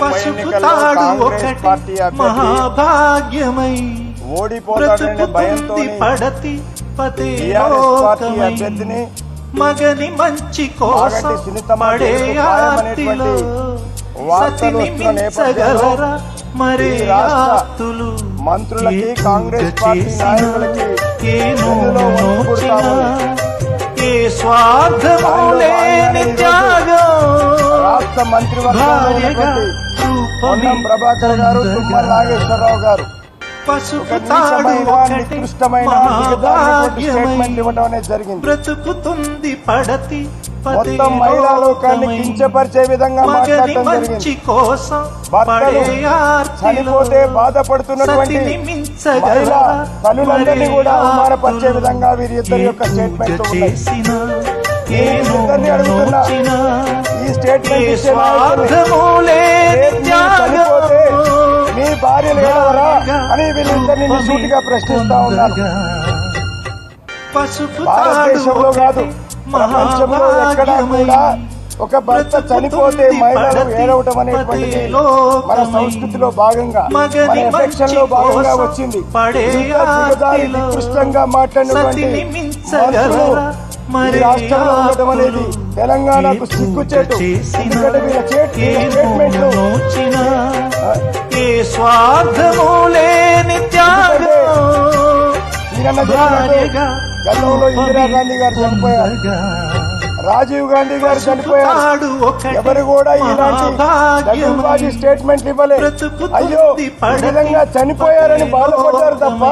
పసుపుతాడు ఒకటి మహాభాగ్యమై ఓడిపోతాడనే భయంతో పడతి పతే. అభ్యర్థిని మగని మంచి కోసం పడే ఆర్తిలో సతిని మించగలరా మరే ఆర్తులు మంత్రులకి, కాంగ్రెస్ కుంగ పార్టీ నాయకులకి ఏ నోచినా, స్వార్థము లేని త్యాగం రాష్ట్ర పొన్నం ప్రభాకర్ గారు తుమ్మల నాగేశ్వరరావు గారు. స్టేట్మెంట్ ఇవ్వడం అనేది జరిగింది. బ్రతుకుతుంది పడతి మొత్తం మహిళా లోకాన్ని కించపరిచే విధంగా మగని మాట్లాడటం మంచి జరిగింది. కోసం భర్తలు పడే ఆర్తిలో చనిపోతే బాధపడుతున్నటువంటి మహిళా తల్లులందరినీ కూడా అవమానపరిచే విధంగా వీరిద్దరి యొక్క స్టేట్మెంట్ ఈ స్టేట్మెంట్ మీ ఏడవరా అని వీళ్ళిద్దరిని సూటిగా ప్రశ్నిస్తా ఉన్నాను. భారతదేశంలో కాదు ప్రపంచంలో ఎక్కడా కూడా ఒక భర్త చనిపోతే మహిళలు ఏడవటం అనేటువంటిది మన సంస్కృతిలో భాగంగా మన ఎఫెక్షన్లో భాగంగా వచ్చింది. నికృష్టంగా మాట్లాడినటువంటి ఈ రాష్ట్రంలో ఉండటం అనేది తెలంగాణకు సిగ్గుచేటు. ఎందుకంటే వీళ్ళ స్టేట్మెంట్లు స్వార్థము లేని గతంలో ఇందిరాగాంధీ గారు చనిపోయారు. రాజీవ్ గాంధీ గారు చనిపోయారు. ఎవరు కూడా ఇలాంటి స్టేట్మెంట్లు ఇవ్వలేదు అయ్యో ఈ విధంగా చనిపోయారని బాధపడ్డారు తప్ప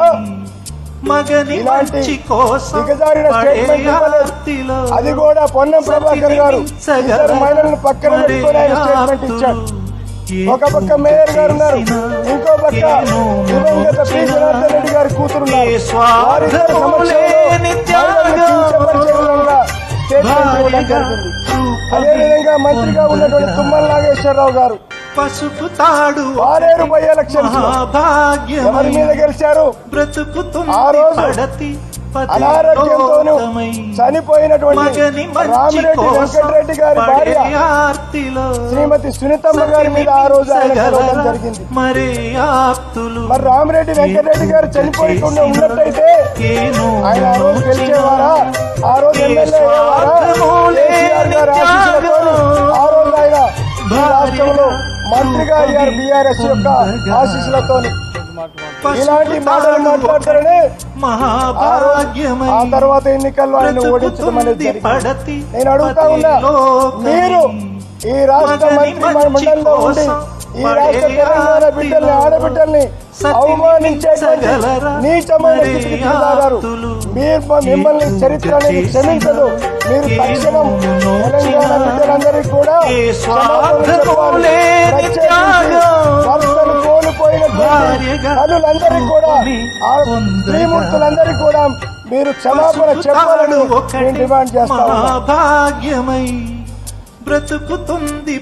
మగని మంచి కోసం అది కూడా పొన్నం ప్రభాకర్ గారు. ఇద్దరు మహిళలను పక్కన పెట్టుకుని ఆయన స్టేట్మెంట్ ఇచ్చాడు. ఒక పక్క మేయర్ గారు ఉన్నారు. ఇంకో పక్క దివంగత పి. జనార్దన్ రెడ్డి గారి కూతురు అదేవిధంగా మంత్రిగా ఉన్నటువంటి తుమ్మల నాగేశ్వరరావు గారు. పసుపు తాడు బై ఎలక్షన్స్ ఎవరి మీద గెలిచారు? బ్రతుకుతుంది ఆ రోజు అనారోగ్యంతోనూ. చనిపోయినటువంటి రామిరెడ్డి వెంకటరెడ్డి గారి భార్య శ్రీమతి సునీతమ్మ గారి మీద ఆ రోజు ఆయన జరిగింది. మరి ఆప్తులు? మరి రామిరెడ్డి వెంకటరెడ్డి గారు చనిపోయకుండా ఉన్నట్టయితే ఆయన ఆ రోజు గెలిచేవారా? ఆ రోజు ఎమ్మెల్యే మంత్రిగా అయ్యారు బీఆర్ఎస్ యొక్క ఆశీస్సులతో ఇలాంటి మాటలు మాట్లాడతారని ఆ తర్వాత ఎన్నికల్లో ఆయన ఓడించడం అనేది నేను అడుగుతా ఉన్నా మీరు ఈ రాష్ట్ర మంత్రి మండలిలో ఉండి ఈ రాష్ట్ర తెలంగాణ బిడ్డల్ని ఆడబిడ్డల్ని అవమానించేటువంటి నీచమైన మీరు మిమ్మల్ని చరిత్ర అనేది క్షమించదు. మీరు తక్షణం తెలంగాణ బిడ్డలందరికీ కూడా కోల్పోయినటువంటి తల్లులందరికీ కూడా ఆ స్త్రీమూర్తులందరికీ కూడా మీరు క్షమాపణ చెప్పాలని డిమాండ్ చేస్తా మహాభాగ్యమై బ్రతుకుతుంది